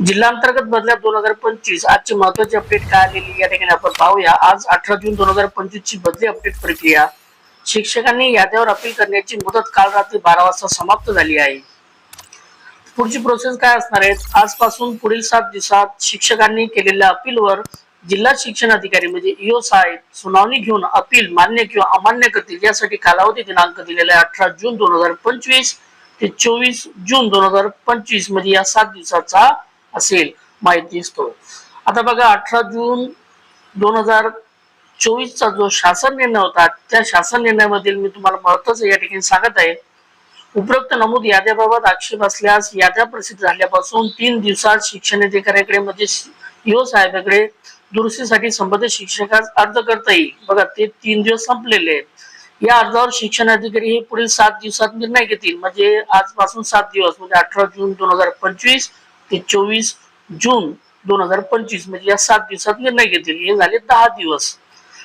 जिल्हांतर्गत बदल्या दोन हजार पंचवीस आजची महत्वाची अपडेट काय आलेली या ठिकाणी आपण पाहूया. आज अठरा जून दोन हजार पंचवीस ची बदली अपडेट प्रक्रिया. शिक्षकांनी याद्यावर अपील करण्याची मुदत काल रात्री बारा वाजता समाप्त झाली आहे. पुढची प्रोसेस काय असणार आहे? आजपासून पुढील सात दिवसात शिक्षकांनी केलेल्या अपीलवर जिल्हा शिक्षण अधिकारी म्हणजे इओ साहेब सुनावणी घेऊन अपील मान्य किंवा अमान्य करतील यासाठी कालावधी दिनांक दिलेला आहे अठरा जून दोन हजार पंचवीस ते चोवीस जून दोन हजार पंचवीसमध्ये या सात दिवसाचा असेल माहिती असतो आता बघा अठरा जून दोन हजार चोवीसचा जो शासन निर्णय होता त्या शासन निर्णयामधील मी तुम्हाला महत्वाचं या ठिकाणी सांगत आहे. उपरोक्त नमूद याद्याबाबत आक्षेप असल्यास याद्या प्रसिद्ध झाल्यापासून तीन दिवसात शिक्षण अधिकाऱ्याकडे म्हणजे यो साहेबाकडे दुरुस्तीसाठी संबंधित शिक्षकास अर्ज करता येईल. बघा ते तीन दिवस संपलेले आहेत. या अर्जावर शिक्षण अधिकारी हे पुढील सात दिवसात निर्णय घेतील. म्हणजे आजपासून सात दिवस म्हणजे अठरा जून दोन हजार पंचवीस ते चोवीस जून दोन हजार पंचवीस म्हणजे या सात दिवसात निर्णय घेतील. हे झाले दहा दिवस.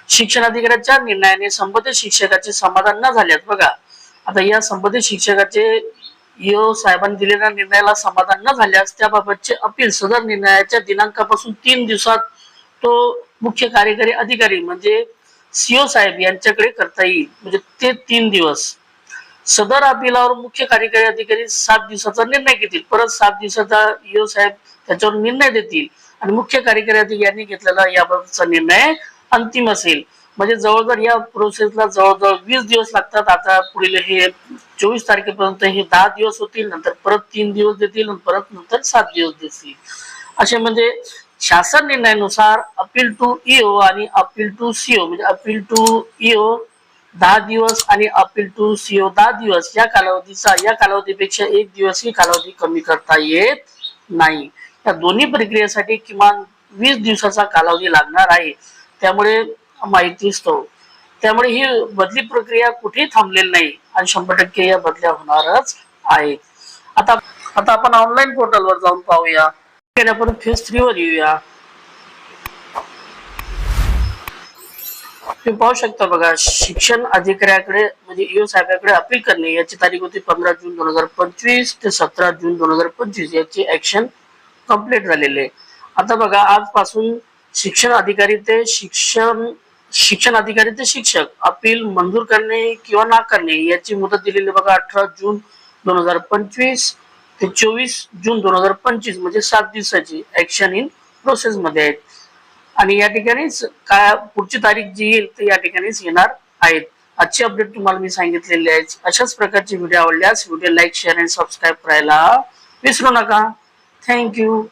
शिक्षण अधिकाऱ्याच्या निर्णयाने संबंधित शिक्षकाचे समाधान न झाल्यास बघा. आता या संबंधित शिक्षकाचे यो साहेबांनी दिलेल्या निर्णयाला समाधान न झाल्यास त्याबाबतचे अपील सदर निर्णयाच्या दिनांकापासून तीन दिवसात तो मुख्य कार्यकारी अधिकारी म्हणजे सीओ साहेब यांच्याकडे करता येईल. म्हणजे ते तीन दिवस. सदर अपिलावर मुख्य कार्यकारी अधिकारी सात दिवसाचा निर्णय घेतील. परत सात दिवसाचा यो साहेब त्याच्यावर निर्णय देतील आणि मुख्य कार्यकारी अधिकारी यांनी घेतलेला याबाबतचा निर्णय अंतिम असेल. म्हणजे जवळजवळ या प्रोसेसला जवळजवळ वीस दिवस लागतात. आता पुढील हे चोवीस तारखेपर्यंत हे दहा दिवस होतील नंतर परत तीन दिवस देतील आणि परत नंतर सात दिवस देतील. असे म्हणजे शासन निर्णयानुसार अपील टू ईओ आणि अपील टू सीओ म्हणजे अपील टू ईओ दहा दिवस आणि अपील टू सीओ दहा दिवस. या कालावधीचा या कालावधीपेक्षा एक दिवस ही कालावधी कमी करता येत नाही. या दोन्ही प्रक्रियेसाठी किमान वीस दिवसाचा कालावधी लागणार आहे. त्यामुळे माहिती असतो. त्यामुळे ही बदली प्रक्रिया कुठेही थांबलेली नाही आणि शंभर टक्के या बदल्या होणारच आहेत. आता आता आपण ऑनलाईन पोर्टलवर जाऊन पाहूया. आपण फेज थ्रीवर येऊया. तुम्ही पाहू शकता बघा शिक्षण अधिकाऱ्याकडे म्हणजे ईओ साहेबाकडे अपील करणे याची तारीख होती पंधरा जून दोन हजार पंचवीस ते सतरा जून दोन हजार पंचवीस याची ऍक्शन कंप्लीट झालेली आहे. आता बघा आजपासून शिक्षण अधिकारी ते शिक्षण शिक्षण अधिकारी ते शिक्षक अपील मंजूर करणे किंवा ना करणे याची मुदत दिलेली बघा अठरा जून दोन हजार पंचवीस ते चोवीस जून दोन हजार पंचवीस म्हणजे सात दिवसाची ऍक्शन इन प्रोसेस मध्ये आहेत आणि या ठिकाणीच काय पुढची तारीख जी येईल ते या ठिकाणीच येणार आहेत. आजची अपडेट तुम्हाला मी सांगितलेली आहे. अशाच प्रकारचे व्हिडिओ आवडल्यास व्हिडिओ लाईक शेअर आणि सबस्क्राईब करायला विसरू नका. थँक्यू